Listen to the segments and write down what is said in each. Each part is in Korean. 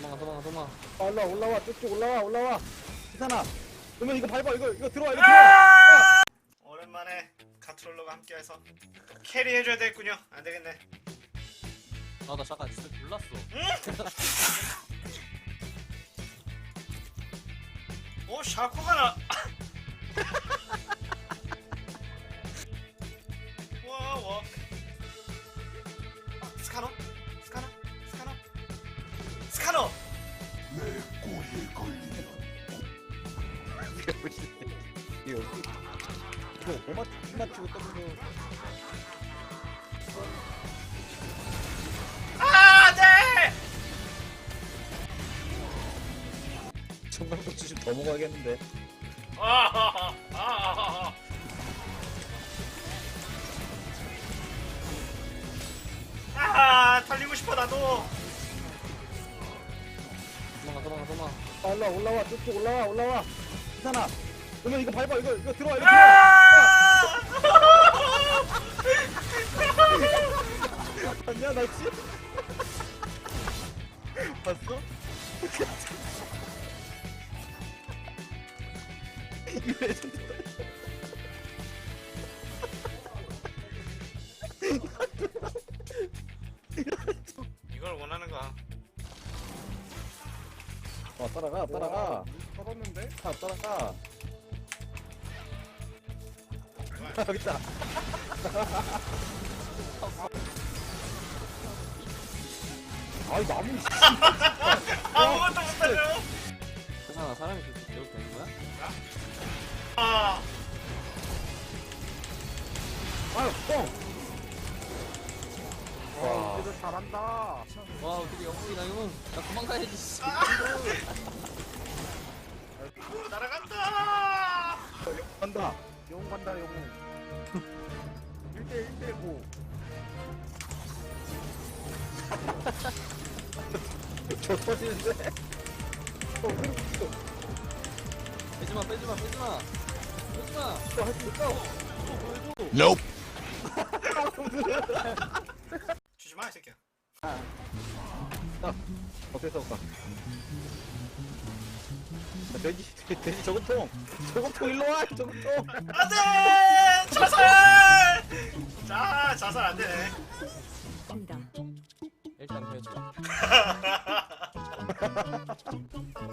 도망가 도망가 도망가 아, 올라와 올라와 쭉쭉 올라와 올라와 기사나 그러면 이거 밟아 이거 이거 들어와 이거 들어와 오랜만에 가트롤러가 함께해서 캐리 해줘야 되겠군요. 안 되겠네. 아나 잠깐 진짜 몰랐어 오 샤코가 나. 먹어야겠는데 아하하 아하하. 아 달리고 싶어 나도. 도망가 도망가 도망가 아, 올라와 올라와 쭉쭉 올라와 올라와 기사나 그러면 이거 밟아 이거 이거 들어와 이거 들어와 아! 봤냐 나 씨? 봤어? 이 이걸 원하는 거야. 어 따라가 따라가 떨었는데? 아 따라가 여기 있다 아이 나무 씨. 아무것도 못하죠. 세상아 사람이 그렇게 배워도 되는 거야? 아, 아유 뻥 와, 와. 얘들 잘한다. 와 어떻게 영웅이다 영웅 나 도망가야지 씨. 날아간다. 간다 영웅 간다, 영웅. 1대 1대 5. 저 터지는데 어 그럼 빼지마 빼지마 빼지마. 빼지마. 있어 주지 마, 이 새끼야. 어떻게 자, 돼지 돼지 저금통. 저금통 일로 와 저금통. 안 돼, 자살. 자, 자살 안 되네. 일단 그래줘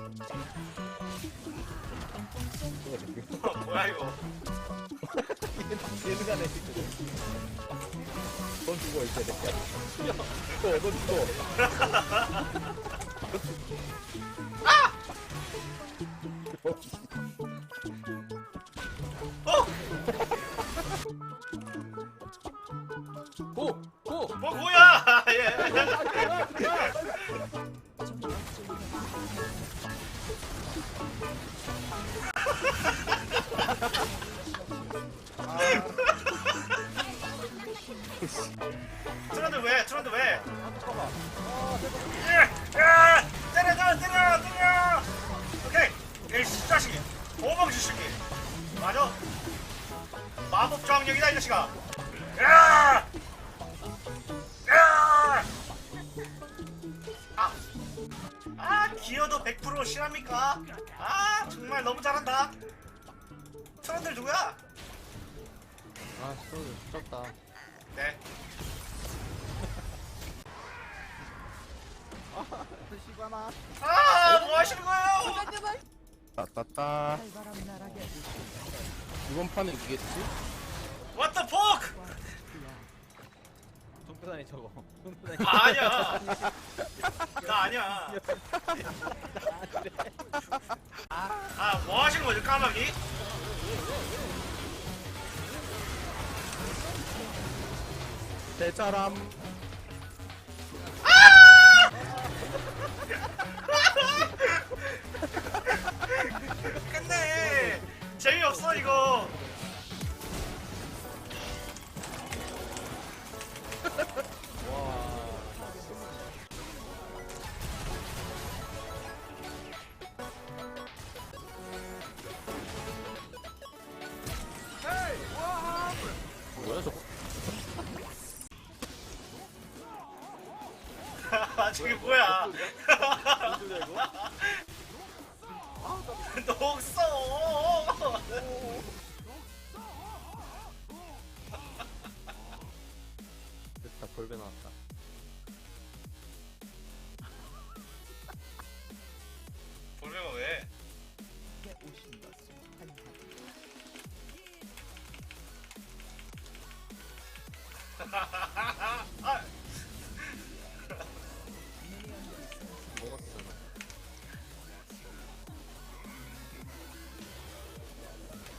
이거? 얘는 가네 돈 주고 있어야 돼 죽어 돈 주고 고! 고! 뭐 뭐야? 예. 마법 저항력이다 이 자식아. 야! 야! 아, 아 기어도 100% 실합니까? 아 정말 너무 잘한다. 트런들 누구야? 아 소리 미쳤다 네. 시바나. 아, 뭐 하시는 거예요? 따따따 이번 판은 이기겠지? What the fuck? 동표단이 저거 아, 아니야. 나 아니야. 아, 뭐 하시는 거죠, 까마귀? 대차람 끝내. 재미없어, 이거. 뭐야 저거 저게 뭐야? 녹소! 됐다 벌배 나왔다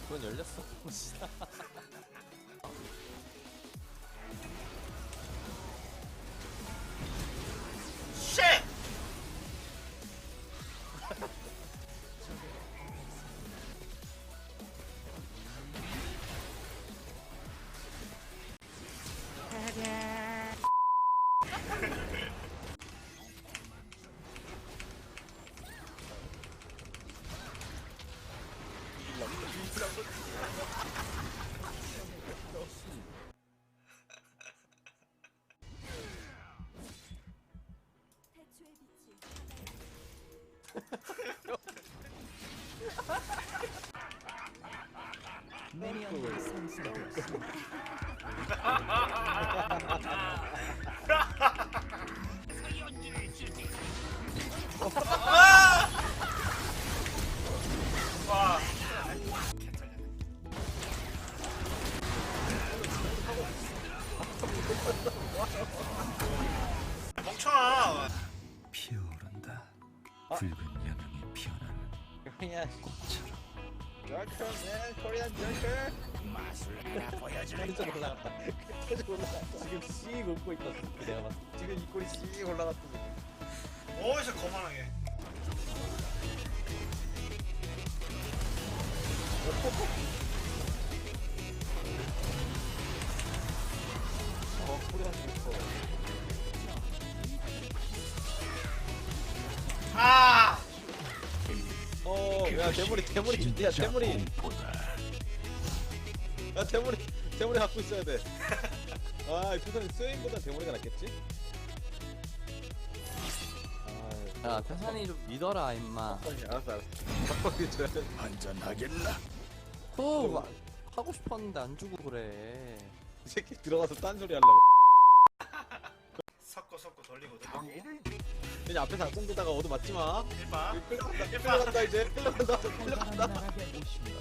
문 열렸어. 쉣! 미니언들이 생성 그냥 열커맨 코리안 열커 왼쪽 올라갔다. 계속 올라가 지금 씩 웃고 있다 내가 봤을 때. 지금 이 꼴이 씩 올라갔다 어디서 거만하게. 어 코리안 열커 야 대머리 대머리 야 공포다. 야 대머리 대머리 갖고 있어야 돼아 부산이 스웨인보다 대머리가 낫겠지? 아 야, 태산이 좀 믿어라, 임마. 알았어 알았어 바꿔 줘야 돼 한잔하겠나? 또 막 하고 싶었는데 안 주고 그래. 이 새끼 들어가서 딴 소리 하려고 섞고 섞고 돌리거든. 그냥 앞에서 악성 되다가 얻어 맞지 마 일봐. 끌려간다 일봐. 끌려간다 이제 끌려간다 끌려간다 오십니다.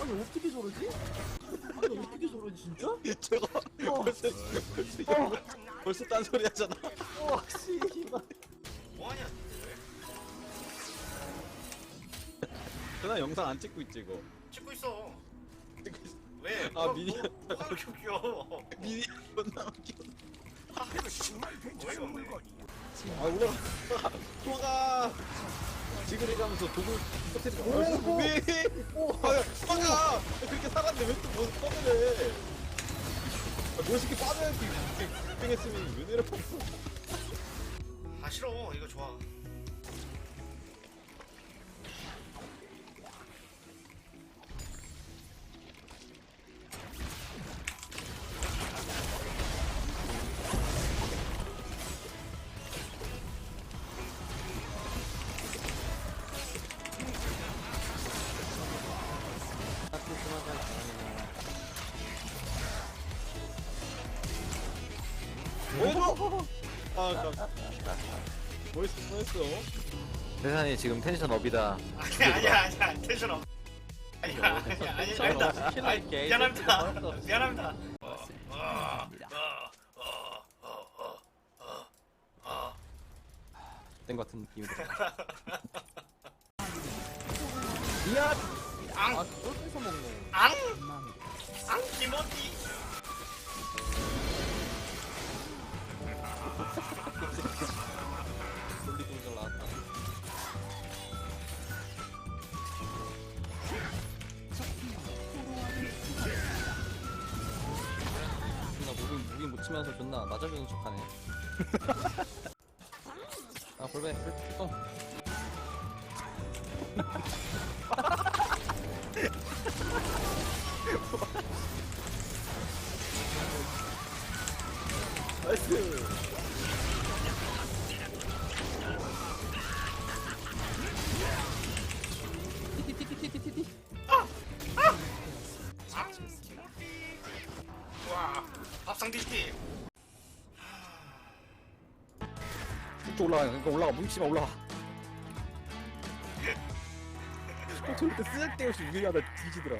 아니 어떻게 저러지? 아니 어떻게 저러지 진짜? 저거 벌써 벌써 벌써 딴소리 하잖아 와 씨발 뭐하냐? 그나 영상 안 찍고 있지 이거 찍고 있어. 왜? 아, 뭐, 미니언. 뭐, 뭐가 그렇게 웃겨? 미니 존나 웃겨 아. 아 올라가 올라가 지그리 가면서 독을 터뜨리고 왜? 아, 빠가 그렇게 살았는데 왜또 뭐 떠드래 아, 멋있게 빠져야지 이렇게 했으면 왜 내려 아 싫어. 이거 좋아. 아 깜. 뭐뭐 했어 세상에 지금 텐션 업이다. 아니야 아니야 아니야 텐션 없. 아니야 아니야 아니야 아니다. 시키는 아니, 게 미안합니다. 알았어. 미안합니다. 된것 같은 느낌이 들어. 이야 앙, 아, 그걸 뺏어 먹네. 앙, 망. 앙, 김어디. 존나 맞아주는 척하네. 아 볼배 똥. 나이스. 와, 밥상 디 또 올라가. 그러니까 올라가. 뭉치마 올라가. 어, 저렇게 쓰잘데없이 위하다 뒤지더라